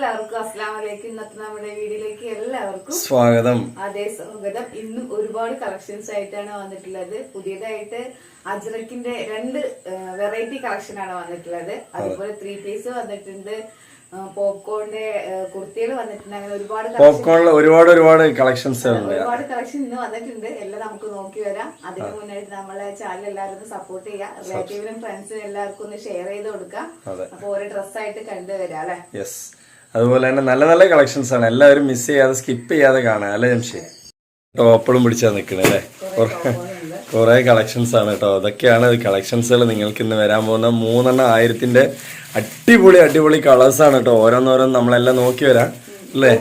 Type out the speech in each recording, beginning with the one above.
എല്ലാവർക്കും അസ്ലാം വലൈക്കും ഇന്നത്തെ നമ്മുടെ വീഡിയോയിലേക്ക് എല്ലാവർക്കും സ്വാഗതം. അതേ സ്വാഗതം. ഇന്നും ഒരുപാട് കളക്ഷൻസ് ആയിട്ടാണ് വന്നിട്ടുള്ളത്. പുതിയതായിട്ട് അജ്രക്കിന്റെ രണ്ട് വെറൈറ്റി കളക്ഷൻ ആണ് വന്നിട്ടുള്ളത്. അതുപോലെ ത്രീ പീസ് വന്നിട്ടുണ്ട്. പോപ്കോണിന്റെ കുർത്തികൾ വന്നിട്ടുണ്ട്. അങ്ങനെ ഒരുപാട് പോപ്കോണിൽ ഒരുപാട് ഒരുപാട് കളക്ഷൻസ് ഒരുപാട് കളക്ഷൻ ഇന്ന് വന്നിട്ടുണ്ട്. എല്ലാം നമുക്ക് നോക്കി വരാം. അതിന് മുന്നായിട്ട് നമ്മളെ ചാനൽ എല്ലാവരും സപ്പോർട്ട് ചെയ്യാം റിലേറ്റീവിനും ഫ്രണ്ട്സിനും എല്ലാവർക്കും ഒന്ന് ഷെയർ ചെയ്ത് കൊടുക്കാം. അപ്പൊ ഓരോ ഡ്രസ്സായിട്ട് കണ്ടുവരാം അല്ലെ? അതുപോലെ തന്നെ നല്ല നല്ല കളക്ഷൻസ് ആണ്. എല്ലാവരും മിസ് ചെയ്യാതെ സ്കിപ്പ് ചെയ്യാതെ കാണാം അല്ലേ ജംഷി? ടോപ്പളും പിടിച്ചാ നിൽക്കണേ അല്ലേ? കുറെ കളക്ഷൻസ് ആണ് കേട്ടോ. അതൊക്കെയാണ് കളക്ഷൻസുകൾ നിങ്ങൾക്ക് ഇന്ന് വരാൻ പോകുന്ന മൂന്നെണ്ണം ആയിരത്തിന്റെ അടിപൊളി അടിപൊളി കളേഴ്സ് ആണ് കേട്ടോ. ഓരോന്നോരോന്ന് നമ്മളെല്ലാം നോക്കി വരാം അല്ലേ?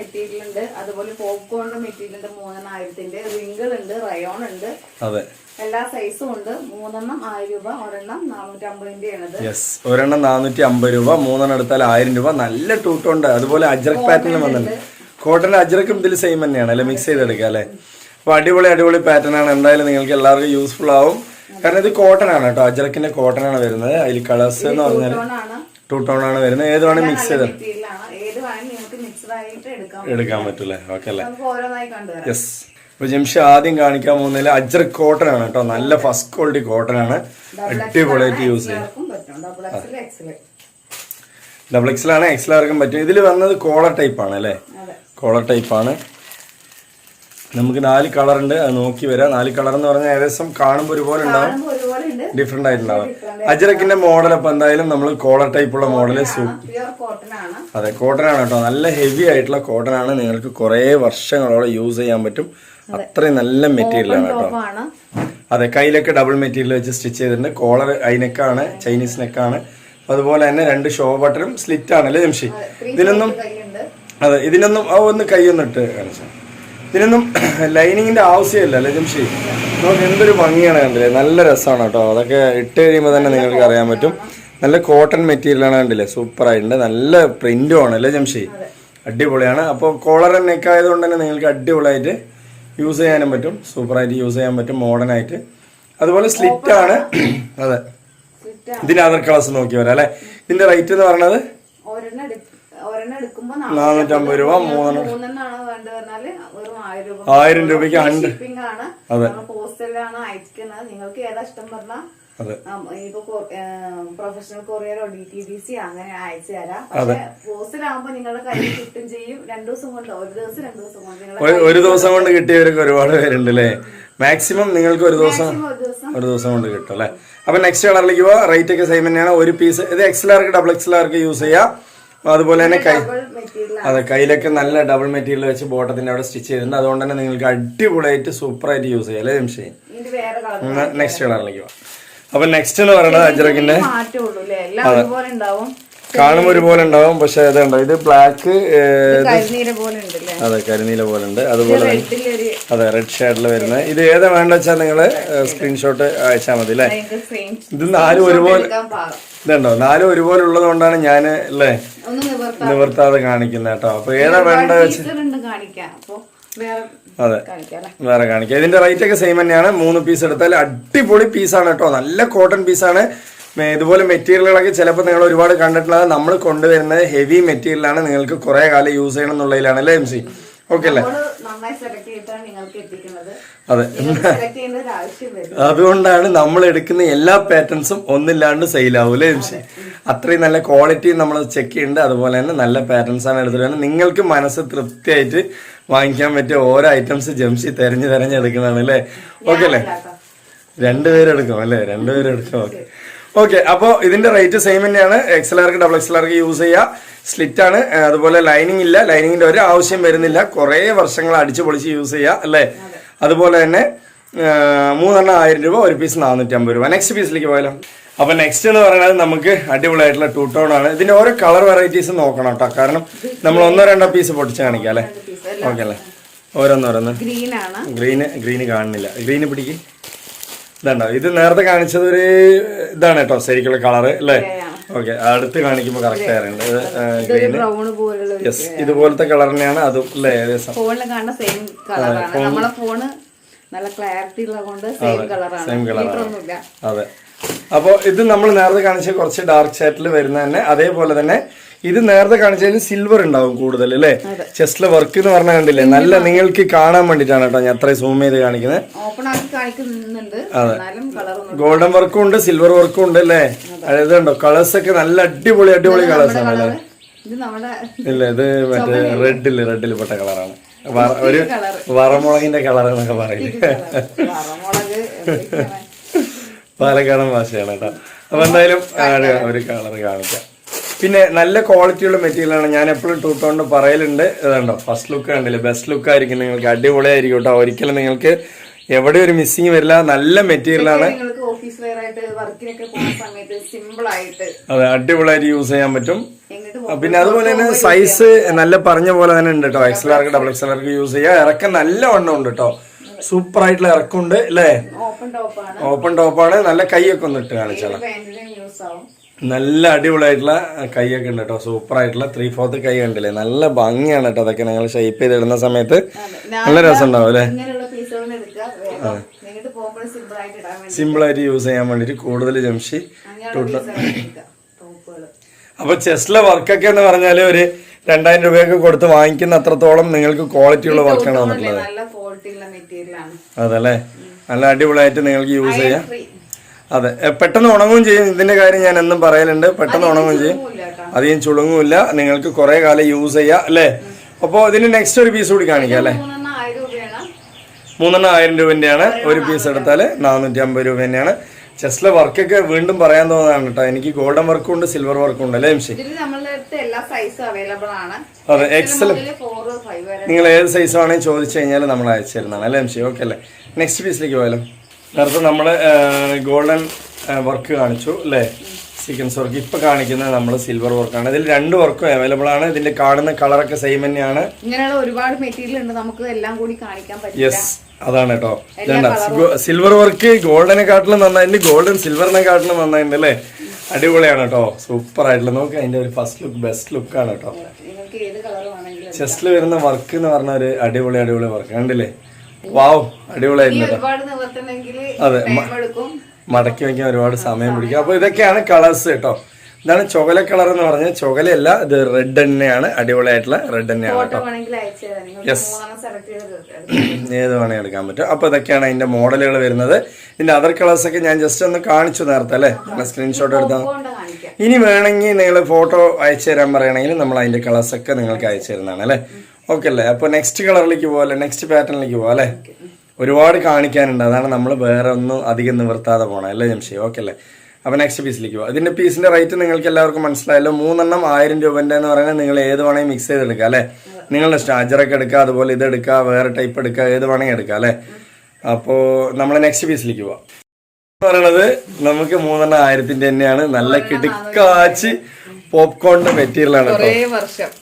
മെറ്റീരിയൽ ഉണ്ട്. അതുപോലെ പോപ്കോണിന്റെ മെറ്റീരിയൽ ഉണ്ട് മൂന്നെണ്ണം ആയിരത്തിന്റെ. റിങ്കിൾ ഉണ്ട് റയോൺ ഉണ്ട്. അതെ. എല്ലാ സൈസും ഉണ്ട്. മൂന്നെണ്ണം ആയിരം രൂപ ഒരെണ്ണം യെസ് ഒരെണ്ണം നാനൂറ്റി അമ്പത് രൂപ മൂന്നെണ്ണം എടുത്താൽ ആയിരം രൂപ. നല്ല ടൂട്ടുണ്ട് അതുപോലെ അജ്രക് പാറ്റേണിൽ വന്നിട്ടുണ്ട്. കോട്ടൺ അജ്രക്കും ഇതിൽ സെയിം തന്നെയാണ്. അല്ലെ? മിക്സ് ചെയ്തെടുക്കുക അല്ലെ? അപ്പൊ അടിപൊളി അടിപൊളി പാറ്റേൺ ആണ്. എന്തായാലും നിങ്ങൾക്ക് എല്ലാവർക്കും യൂസ്ഫുൾ ആവും. കാരണം ഇത് കോട്ടൺ ആണ് കേട്ടോ. അജ്രക്കിന്റെ കോട്ടൺ ആണ് വരുന്നത്. അതിൽ കളേഴ്സ് എന്ന് പറഞ്ഞാൽ ടൂ ടോൺ ആണ്. വരുന്നത്. ഏത് വേണമെങ്കിൽ മിക്സ് ചെയ്ത് എടുക്കാൻ പറ്റൂലേ ഓക്കെ അല്ലേ? യെസ് അപ്പൊ ജംഷ ആദ്യം കാണിക്കാൻ പോകുന്നതിൽ അജ്ര കോട്ടൺ ആണ് കേട്ടോ. നല്ല ഫസ്റ്റ് ക്വാളിറ്റി കോട്ടൺ ആണ്. അടിപൊളിയായിട്ട് യൂസ് ചെയ്യാം. ഡബിൾ എക്സിലാണ് എക്സലാർക്കും പറ്റും. ഇതിൽ വന്നത് കോളർ ടൈപ്പ് ആണ് അല്ലേ? കോളർ ടൈപ്പാണ് നമുക്ക് നാല് കളർ ഉണ്ട്. അത് നോക്കി വരാം. നാല് കളർ എന്ന് പറഞ്ഞാൽ ഏകദേശം കാണുമ്പോൾ ഒരുപോലെ ഉണ്ടാവും. ഡിഫറെന്റ് ആയിട്ടുണ്ടാവും. അജറക്കിന്റെ മോഡൽ അപ്പൊ എന്തായാലും നമ്മൾ കോളർ ടൈപ്പുള്ള മോഡൽ അതെ കോട്ടൺ ആണ് കേട്ടോ. നല്ല ഹെവി ആയിട്ടുള്ള കോട്ടൺ ആണ്. നിങ്ങൾക്ക് കുറേ വർഷങ്ങളോളം യൂസ് ചെയ്യാൻ പറ്റും. അത്രയും നല്ല മെറ്റീരിയൽ ആണ് കേട്ടോ. അതെ കയ്യിലൊക്കെ ഡബിൾ മെറ്റീരിയൽ വെച്ച് സ്റ്റിച്ച് ചെയ്തിട്ടുണ്ട്. കോളർ ഐനെക്കാണ് ചൈനീസ് നെക്കാണ് അതുപോലെ തന്നെ രണ്ട് ഷോ ബട്ടറും സ്ലിറ്റ് ആണ് അല്ലേ ജംഷി? ഇതിനൊന്നും അതെ ഇതിനൊന്നും ഒന്ന് കൈയൊന്നും ഇട്ട് കാണിച്ചു. ഇതിനൊന്നും ലൈനിങ്ങിന്റെ ആവശ്യമില്ല അല്ലേ ജംഷി? നമുക്ക് എന്തൊരു ഭംഗിയാണ് കണ്ടില്ലേ? നല്ല രസമാണ് കേട്ടോ. അതൊക്കെ ഇട്ട് കഴിയുമ്പോൾ തന്നെ നിങ്ങൾക്ക് അറിയാൻ പറ്റും. നല്ല കോട്ടൺ മെറ്റീരിയൽ ആണ് കണ്ടില്ലേ? സൂപ്പർ ആയിട്ടുണ്ട്. നല്ല പ്രിന്റും ആണ് അല്ലേ ജംഷി? അടിപൊളിയാണ്. അപ്പോൾ കോളർ നെക്ക് ആയതുകൊണ്ട് തന്നെ നിങ്ങൾക്ക് അടിപൊളിയായിട്ട് യൂസ് ചെയ്യാനും പറ്റും. സൂപ്പറായിട്ട് യൂസ് ചെയ്യാൻ പറ്റും. മോഡേൺ ആയിട്ട്. അതുപോലെ സ്ലിറ്റ് ആണ്. അതെ. ഇതിന്റെ അതർ കളേഴ്സ് നോക്കി വരാം അല്ലെ? ഇതിന്റെ റേറ്റ് എന്ന് പറയുന്നത് നാനൂറ്റമ്പത് രൂപ മൂന്ന് ആയിരം രൂപ. ആയിരം രൂപയ്ക്ക് അതെ. നിങ്ങൾക്ക് ഏതാ ഇഷ്ടം പറഞ്ഞാൽ ഇപ്പൊ പ്രൊഫഷണൽ കൊറിയറോ ഡി ടി ഡി സി അങ്ങനെ അയച്ചു തരാം. പക്ഷെ പോസ്റ്റിലാകുമ്പോ നിങ്ങളുടെ കയ്യിൽ കിട്ടും ചെയ്യും. രണ്ടു ദിവസം കൊണ്ട് ഒരു ദിവസം രണ്ടു ദിവസം കൊണ്ട് ഒരു- ദിവസം കൊണ്ട് കിട്ടിയവരൊക്കെ ഒരുപാട് പേരുണ്ട് അല്ലേ? മാക്സിമം നിങ്ങൾക്ക് ഒരു ദിവസം ഒരു ദിവസം. കൊണ്ട് കിട്ടും അല്ലേ? അപ്പൊ നെക്സ്റ്റ് കളറിലേക്ക് പോവാ. റേറ്റ് ഒക്കെ സെയിം തന്നെയാണ്. ഒരു പീസ് ഇത് എക്സ്ലാർക്ക് ഡബിൾ എക്സ്ലാർക്ക് യൂസ് ചെയ്യാം. അതുപോലെ തന്നെ കൈ അതെ കയ്യിലൊക്കെ നല്ല ഡബിൾ മെറ്റീരിയൽ വെച്ച് ബോട്ടത്തിന്റെ അവിടെ സ്റ്റിച്ച് ചെയ്തിട്ടുണ്ട് അതുകൊണ്ട് തന്നെ നിങ്ങൾക്ക് അടിപൊളിയായിട്ട് സൂപ്പറായിട്ട് യൂസ് ചെയ്യാം. അല്ലേ കളർ നെക്സ്റ്റ് കളറിലേക്ക് പോവാം. അപ്പൊ നെക്സ്റ്റ് എന്ന് പറയുന്നത് അജ്രക്കിന്റെ കാണുമ്പോൾ ഒരുപോലെ ഉണ്ടാവും പക്ഷെ ഇതുണ്ടോ ഇത് ബ്ലാക്ക് അതെ കരിനീല പോലെ ഉണ്ട്. അതുപോലെ അതെ റെഡ് ഷെയ്ഡിൽ വരുന്നത്. ഇത് ഏതാ വേണ്ട വെച്ചാൽ നിങ്ങൾ സ്ക്രീൻഷോട്ട് അയച്ചാൽ മതി അല്ലേ? ഇത് നാലും ഒരുപോലെ ഇതുണ്ടോ? നാലും ഒരുപോലെ ഉള്ളത് കൊണ്ടാണ് ഞാൻ അല്ലേ നിവർത്താതെ. കാണിക്കുന്നത് കേട്ടോ. അപ്പൊ ഏതാ വേണ്ട വെച്ച് അതെ. വേറെ കാണിക്കാം. ഇതിന്റെ റേറ്റ് ഒക്കെ സെയിം തന്നെയാണ്. മൂന്ന് പീസ് എടുത്താൽ അടിപൊളി പീസാണ് കേട്ടോ. നല്ല കോട്ടൺ പീസാണ് ഇതുപോലെ മെറ്റീരിയലുകളൊക്കെ ചിലപ്പോൾ നിങ്ങൾ ഒരുപാട് കണ്ടിട്ടുള്ളത് നമ്മൾ കൊണ്ടുവരുന്നത് ഹെവി മെറ്റീരിയലാണ് നിങ്ങൾക്ക് കുറേ കാലം യൂസ് ചെയ്യണം എന്നുള്ളതിലാണ് അല്ലേ എം സി ഓക്കെ അല്ലേ? അതെ. അതുകൊണ്ടാണ് നമ്മൾ എടുക്കുന്ന എല്ലാ പാറ്റേൺസും ഒന്നില്ലാണ്ട് സെയിലാവൂലേ ചേച്ചി അത്രയും നല്ല ക്വാളിറ്റി നമ്മൾ ചെക്ക് ചെയ്യുന്നുണ്ട് അതുപോലെ തന്നെ നല്ല പാറ്റേൺസ് ആണ് എടുത്തിട്ട് നിങ്ങൾക്ക് മനസ്സ് തൃപ്തിയായിട്ട് വാങ്ങിക്കാൻ പറ്റിയ ഓരോ ഐറ്റംസ് ജംഷി തെരഞ്ഞു തെരഞ്ഞെടുക്കുന്നതാണ് അല്ലേ? ഓക്കെ അല്ലേ? രണ്ടുപേരെടുക്കും അല്ലേ? രണ്ടുപേരെടുക്കും ഓക്കെ ഓക്കെ അപ്പോൾ ഇതിന്റെ റേറ്റ് സെയിം തന്നെയാണ്. എക്സലാർക്ക് ഡബിൾ എക്സലാർക്ക് യൂസ് ചെയ്യുക സ്ലിറ്റ് ആണ്. അതുപോലെ ലൈനിങ് ഇല്ല. ലൈനിങ്ങിന്റെ ഒരു ആവശ്യം വരുന്നില്ല. കുറേ വർഷങ്ങൾ അടിച്ചു പൊളിച്ച് യൂസ് ചെയ്യുക അല്ലേ അതുപോലെ തന്നെ മൂന്നെണ്ണം ആയിരം രൂപ ഒരു പീസ് നാനൂറ്റി അമ്പത് രൂപ നെക്സ്റ്റ് പീസിലേക്ക് പോയാലോ? അപ്പൊ നെക്സ്റ്റ് എന്ന് പറയുന്നത് നമുക്ക് അടിപൊളിയായിട്ടുള്ള ടൂ ടോൺ ആണ്. ഇതിന്റെ ഓരോ കളർ വെറൈറ്റീസ് നോക്കണം കേട്ടോ. കാരണം നമ്മൾ ഒന്നോ രണ്ടോ പീസ് പൊട്ടിച്ച് കാണിക്കാം അല്ലേ? ഓക്കെ അല്ലേ? ഓരോന്നോരോന്ന്. ഗ്രീന് ഗ്രീന് കാണുന്നില്ല. ഗ്രീന് പിടിക്ക്. ഇതുണ്ടോ? ഇത് നേരത്തെ കാണിച്ചത് ഒരു ഇതാണ് കേട്ടോ ശരിക്കുള്ള കളർ അല്ലേ? ഓക്കെ അടുത്ത് കാണിക്കുമ്പോൾ കറക്റ്റ് ആയിരുന്നു യെസ് ഇതുപോലത്തെ കളർ തന്നെയാണ് അതും അല്ലേ? ഏകദേശം. ഫോണിൽ കാണുന്ന സെയിം കളറാണ് നമ്മളെ ഫോണ് നല്ല ക്ലാരിറ്റി ഉള്ളതുകൊണ്ട് സെയിം കളറാണ് സെയിം കളറാണ് അതെ. അപ്പോൾ ഇത് നമ്മൾ നേരത്തെ കാണിച്ച കുറച്ച് ഡാർക്ക് ഷേഡിൽ വരുന്ന തന്നെ. അതേപോലെ തന്നെ ഇത് നേരത്തെ കാണിച്ചതിൽ സിൽവർ ഉണ്ടാവും കൂടുതൽ അല്ലേ? ചെസ്റ്റിലെ വർക്ക് എന്ന് പറഞ്ഞാൽ കണ്ടില്ലേ? നല്ല നിങ്ങൾക്ക് കാണാൻ വേണ്ടിട്ടാണ് കേട്ടോ ഞാൻ അത്രയും സൂം ചെയ്ത് കാണിക്കുന്നത് അതെ. ഗോൾഡൻ വർക്കും ഉണ്ട് സിൽവർ വർക്കും ഉണ്ട് അല്ലേ? അതായത് ഉണ്ടോ കളേഴ്സ് ഒക്കെ നല്ല അടിപൊളി അടിപൊളി കളേഴ്സ് ആണ് അല്ലേ? ഇല്ല ഇത് മറ്റേ റെഡിൽ റെഡിൽ പെട്ട കളറാണ് ഒരു വറമുളകിന്റെ കളർ എന്നൊക്കെ പറയില്ലേ? പാലക്കാടൻ ഭാഷയാണ് കേട്ടോ. അപ്പൊ എന്തായാലും ഒരു കളർ കാണിക്കാം. പിന്നെ നല്ല ക്വാളിറ്റിയുള്ള മെറ്റീരിയലാണ് ഞാൻ എപ്പോഴും ടൂ ടോണിന് പറയലുണ്ട്. ഇതുണ്ടോ ഫസ്റ്റ് ലുക്ക് കണ്ടില്ലേ? ബെസ്റ്റ് ലുക്ക് ആയിരിക്കും നിങ്ങൾക്ക് അടിപൊളിയായിരിക്കും കേട്ടോ. ഒരിക്കലും നിങ്ങൾക്ക് എവിടെ ഒരു മിസ്സിങ് വരില്ല. നല്ല മെറ്റീരിയലാണ് അതെ അടിപൊളിയായിട്ട് യൂസ് ചെയ്യാൻ പറ്റും. പിന്നെ അതുപോലെ തന്നെ സൈസ് നല്ല പറഞ്ഞ പോലെ തന്നെ ഉണ്ട് കേട്ടോ. എക്സ് ആർക്ക് ഡബിൾ എക്സ് ആർക്ക് യൂസ് ചെയ്യാം. ഇറക്കം നല്ല വണ്ണം ഉണ്ട് കേട്ടോ. സൂപ്പർ ആയിട്ടുള്ള ഇറക്കമുണ്ട് അല്ലേ? ഓപ്പൺ ടോപ്പാണ് നല്ല കൈയൊക്കെ ഒന്ന് ഇട്ട് കാണിച്ചാൽ നല്ല അടിപൊളിയായിട്ടുള്ള കൈയൊക്കെ ഉണ്ട് കേട്ടോ. സൂപ്പർ ആയിട്ടുള്ള ത്രീ ഫോർത്ത് കൈ കണ്ടില്ലേ? നല്ല ഭംഗിയാണ് കേട്ടോ അതൊക്കെ നിങ്ങൾ ഷേപ്പ് ചെയ്തിടുന്ന സമയത്ത്. നല്ല രസം ഉണ്ടാവും അല്ലേ സിമ്പിൾ ആയിട്ട് യൂസ് ചെയ്യാൻ വേണ്ടിട്ട് കൂടുതൽ ജംഷി അപ്പൊ ചെസ്റ്റിലെ വർക്കൊക്കെ എന്ന് പറഞ്ഞാൽ ഒരു രണ്ടായിരം രൂപയൊക്കെ കൊടുത്ത് വാങ്ങിക്കുന്ന അത്രത്തോളം നിങ്ങൾക്ക് ക്വാളിറ്റി ഉള്ള വർക്കാണ് വന്നിട്ടുള്ളത്. അതല്ലേ? നല്ല അടിപൊളിയായിട്ട് നിങ്ങൾക്ക് യൂസ് ചെയ്യാം. അതെ. പെട്ടെന്ന് ഉണങ്ങുകയും ചെയ്യും. ഇതിന്റെ കാര്യം ഞാൻ എന്നും പറയലുണ്ട്. പെട്ടെന്ന് ഉണങ്ങുകയും ചെയ്യും. അധികം ചുളുങ്ങുമില്ല നിങ്ങൾക്ക് കുറെ കാലം യൂസ് ചെയ്യാം അല്ലേ? അപ്പോൾ ഇതിന് നെക്സ്റ്റ് ഒരു പീസ് കൂടി കാണിക്കാം അല്ലേ? മൂന്നെണ്ണം ആയിരം രൂപന്റെയാണ് ഒരു പീസ് എടുത്താൽ നാനൂറ്റി അമ്പത് രൂപ തന്നെയാണ് ചെസ്റ്റിലെ വർക്കൊക്കെ വീണ്ടും പറയാൻ തോന്നുന്നതാണ് കേട്ടോ. എനിക്ക് ഗോൾഡൻ വർക്കും ഉണ്ട് സിൽവർ വർക്കും ഉണ്ട് അല്ലേ എംസി അതെ വരെ നിങ്ങൾ ഏത് സൈസ് ആണെങ്കിൽ ചോദിച്ചു കഴിഞ്ഞാൽ നമ്മൾ അയച്ചു തരുന്നതാണ് അല്ലേ എംസി ഓക്കെ അല്ലേ? നെക്സ്റ്റ് പീസിലേക്ക് പോയാലോ? നേരത്തെ നമ്മൾ ഗോൾഡൻ വർക്ക് കാണിച്ചു അല്ലേ? സീക്വൻസ് വർക്ക് ഇപ്പൊ കാണിക്കുന്നത് നമ്മൾ സിൽവർ വർക്കാണ് ഇതിൽ രണ്ട് വർക്കും അവൈലബിൾ ആണ്. ഇതിന്റെ കാണുന്ന കളറൊക്കെ സെയിം തന്നെയാണ്. ഇങ്ങനെയുള്ള ഒരുപാട് മെറ്റീരിയൽ ഉണ്ട്. നമുക്ക് എല്ലാം കൂടി കാണിക്കാൻ യെസ് അതാണ് കേട്ടോ സിൽവർ വർക്ക് ഗോൾഡനെക്കാട്ടിലും നന്നായിട്ടുണ്ട്. ഗോൾഡൻ സിൽവറിനെക്കാട്ടിലും നന്നായിട്ടുണ്ട് അല്ലേ? അടിപൊളിയാണ് കേട്ടോ സൂപ്പർ ആയിട്ടുള്ള നോക്ക് അതിന്റെ ഒരു ഫസ്റ്റ് ലുക്ക് ബെസ്റ്റ് ലുക്ക് ആണ് കേട്ടോ ചെസ്റ്റിൽ വരുന്ന വർക്ക് എന്ന് പറഞ്ഞ ഒരു അടിപൊളി അടിപൊളി വർക്ക് കണ്ടില്ലേ? വാവ് അടിപൊളിയായിരുന്നു അതെ, മടക്കി വയ്ക്കാൻ ഒരുപാട് സമയം പിടിക്കും. അപ്പൊ ഇതൊക്കെയാണ് കളേഴ്സ് കേട്ടോ ഇതാണ് ചുവല കളർ എന്ന് പറഞ്ഞാൽ ചുവലയല്ല ഇത് റെഡ് തന്നെയാണ് അടിപൊളിയായിട്ടുള്ള റെഡ് തന്നെയാണ് കേട്ടോ. യെസ്. ഏത് വേണേ എടുക്കാൻ പറ്റും. അപ്പൊ ഇതൊക്കെയാണ് അതിന്റെ മോഡലുകൾ വരുന്നത്. ഇതിന്റെ അതർ കളേഴ്സ് ഒക്കെ ഞാൻ ജസ്റ്റ് ഒന്ന് കാണിച്ചു നേരത്തെ അല്ലേ? സ്ക്രീൻഷോട്ട് എടുത്താൽ ഇനി വേണമെങ്കിൽ നിങ്ങൾ ഫോട്ടോ അയച്ചു തരാൻ പറയണമെങ്കിൽ നമ്മൾ അതിന്റെ കളേഴ്സ് ഒക്കെ നിങ്ങൾക്ക് അയച്ചു തരുന്നതാണ് അല്ലേ? ഓക്കെ അല്ലേ? അപ്പോൾ നെക്സ്റ്റ് കളറിലേക്ക് പോകാം നെക്സ്റ്റ് പാറ്റേണിലേക്ക് പോകാം അല്ലേ? ഒരുപാട് കാണിക്കാനുണ്ട്. അതാണ് നമ്മൾ വേറെ ഒന്നും അധികം നിവർത്താതെ പോകണം അല്ലേ ജംഷി? ഓക്കെ അല്ലേ? അപ്പോൾ നെക്സ്റ്റ് പീസിലേക്ക് പോകാം ഇതിന്റെ പീസിന്റെ റേറ്റ് നിങ്ങൾക്ക് എല്ലാവർക്കും മനസ്സിലായല്ലോ. മൂന്നെണ്ണം ആയിരം രൂപന്റെ എന്ന് പറയുന്നത് നിങ്ങൾ ഏത് വേണമെങ്കിൽ മിക്സ് ചെയ്തെടുക്കുക അല്ലേ? നിങ്ങളുടെ സ്റ്റാജറൊക്കെ എടുക്കുക അതുപോലെ ഇത് എടുക്കുക വേറെ ടൈപ്പ് എടുക്കുക ഏത് വേണമെങ്കിൽ എടുക്കുക അല്ലേ? അപ്പോൾ നമ്മൾ നെക്സ്റ്റ് പീസിലേക്ക് പോവാം. പറയണത് നമുക്ക് മൂന്നെണ്ണം ആയിരത്തിന്റെ തന്നെയാണ്. നല്ല കിടുക്കാച്ച് പോപ്കോണിന്റെ മെറ്റീരിയൽ ആണ്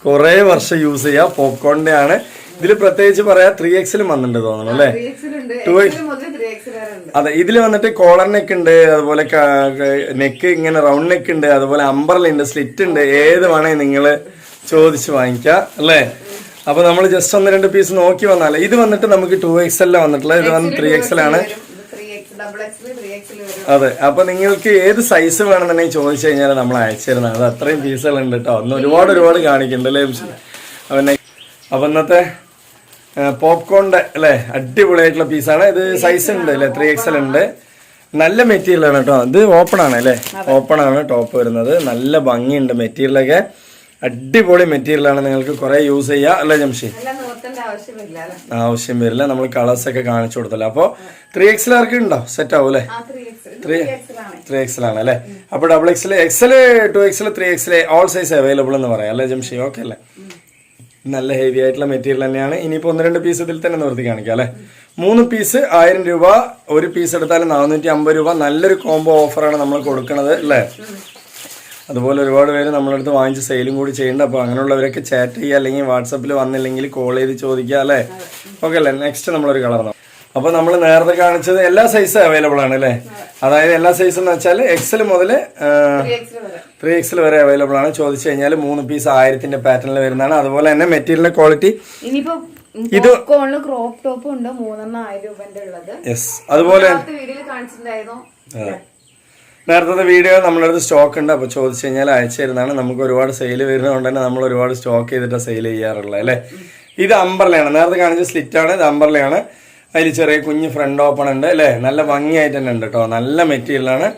കുറേ വർഷം. യൂസ് ചെയ്യാ പോപ്കോണിന്റെ ആണ് ഇതിൽ പ്രത്യേകിച്ച് പറയാ ത്രീ എക്സിലും വന്നിട്ടുണ്ട് തോന്നുന്നു അല്ലേ? ടു അതെ ഇതിൽ വന്നിട്ട് കോളർ നെക്ക് ഉണ്ട് അതുപോലെ നെക്ക് ഇങ്ങനെ റൗണ്ട് നെക്ക് ഉണ്ട് അതുപോലെ അമ്പർല ഉണ്ട് സ്ലിറ്റ് ഉണ്ട് ഏത് വേണേ നിങ്ങൾ ചോദിച്ച് വാങ്ങിക്കാം അല്ലേ? അപ്പൊ നമ്മൾ ജസ്റ്റ് ഒന്ന് രണ്ട് പീസ് നോക്കി വന്നാലേ ഇത് വന്നിട്ട് നമുക്ക് ടു എക്സ് എല്ലാം വന്നിട്ടുള്ള ഇത് വന്ന് ത്രീ എക്സ് ആണ്. അതെ അപ്പൊ നിങ്ങൾക്ക് ഏത് സൈസ് വേണമെന്നുണ്ടെങ്കിൽ ചോദിച്ചു കഴിഞ്ഞാൽ നമ്മൾ അയച്ചിരുന്നത് അത് അത്രയും പീസുകൾ ഉണ്ട് കേട്ടോ ഒന്ന് ഒരുപാട് ഒരുപാട് കാണിക്കുന്നുണ്ട് അല്ലേ എംസി? അപ്പൊ ഇന്നത്തെ പോപ്കോണിന്റെ അല്ലേ അടിപൊളിയായിട്ടുള്ള പീസാണ് ഇത് സൈസ് ഉണ്ട് അല്ലേ ത്രീ എക്സൽ ഉണ്ട്. നല്ല മെറ്റീരിയൽ ആണ് കേട്ടോ ഇത് ഓപ്പൺ ആണ് അല്ലേ? ഓപ്പൺ ആണ് ടോപ്പ് വരുന്നത്. നല്ല ഭംഗിയുണ്ട് മെറ്റീരിയലൊക്കെ അടിപൊളി മെറ്റീരിയൽ ആണ് നിങ്ങൾക്ക് കുറെ യൂസ് ചെയ്യാം. അല്ലെ ജംഷി? ആവശ്യം വരില്ല. നമ്മൾ കളേഴ്സ് ഒക്കെ കാണിച്ചു കൊടുത്തല്ലോ. അപ്പോൾ ത്രീ എക്സൽ ആർക്ക് ഉണ്ടോ? സെറ്റ് ആവും അല്ലേ? ത്രീ ത്രീ എക്സിലാണ് ആണ്. അല്ലേ? അപ്പൊ ഡബിൾ എക്സിൽ എക്സൽ ടു എക്സിൽ ത്രീ എക്സിൽ ഓൾ സൈസ് അവൈലബിൾ എന്ന് പറയാം. അല്ലെ ജംഷി? ഓക്കെ അല്ലേ? നല്ല ഹെവി ആയിട്ടുള്ള മെറ്റീരിയൽ തന്നെയാണ്. ഇനിയിപ്പോ ഒന്ന് രണ്ട് പീസ് ഇതിൽ തന്നെ നിർത്തി കാണിക്കാം അല്ലേ? മൂന്ന് പീസ് ആയിരം രൂപ ഒരു പീസ് എടുത്താൽ നാനൂറ്റി അമ്പത് രൂപ. നല്ലൊരു കോംബോ ഓഫറാണ് നമ്മൾ കൊടുക്കുന്നത് അല്ലേ? അതുപോലെ ഒരുപാട് പേര് നമ്മളടുത്ത് വാങ്ങിച്ച് സെയിലും കൂടി ചെയ്യേണ്ട അപ്പോൾ അങ്ങനെയുള്ളവരൊക്കെ ചാറ്റ് ചെയ്യുക അല്ലെങ്കിൽ വാട്സപ്പിൽ വന്നില്ലെങ്കിൽ കോൾ ചെയ്ത് ചോദിക്കുക അല്ലേ? ഓക്കെ അല്ലേ? നെക്സ്റ്റ് നമ്മളൊരു കളർ നോക്കാം. അപ്പൊ നമ്മൾ നേരത്തെ കാണിച്ചത് എല്ലാ സൈസും അവൈലബിൾ ആണ് അല്ലേ? അതായത് എല്ലാ സൈസും എന്ന് വെച്ചാൽ എക്സൽ മുതൽ ത്രീ എക്സിൽ വരെ അവൈലബിൾ ആണ്. ചോദിച്ചു കഴിഞ്ഞാൽ മൂന്ന് പീസ് ആയിരത്തിന്റെ പാറ്റേണിൽ വരുന്നതാണ്. അതുപോലെ തന്നെ മെറ്റീരിയലിന്റെ ക്വാളിറ്റി ഇത് ക്രോപ്പ് ടോപ്പ് ഉണ്ട്. മൂന്നെണ്ണം ആയിരം രൂപന്റെ ഉള്ളത്. അതുപോലെ വീഡിയോയിൽ കാണിച്ചിട്ടുണ്ടായിരുന്നു. നേരത്തെ വീഡിയോ നമ്മുടെ അടുത്ത് സ്റ്റോക്ക് ഉണ്ട്. അപ്പോൾ ചോദിച്ചു കഴിഞ്ഞാൽ അയച്ചു തരുന്നതാണ്. നമുക്ക് ഒരുപാട് സെയിൽ വരുന്നതുകൊണ്ട് തന്നെ നമ്മൾ ഒരുപാട് സ്റ്റോക്ക് ചെയ്തിട്ട് സെയിൽ ചെയ്യാറുള്ളത് അല്ലേ? ഇത് അമ്പർലയാണ് നേരത്തെ കാണിച്ച സ്ലിറ്റാണ് ആണ്. ഇത് അമ്പർലയാണ് അതിൽ ചെറിയ കുഞ്ഞ് ഫ്രണ്ട് ഓപ്പൺ ഉണ്ട് അല്ലേ? നല്ല ഭംഗിയായിട്ട് തന്നെ ഉണ്ട് കേട്ടോ നല്ല മെറ്റീരിയലാണ്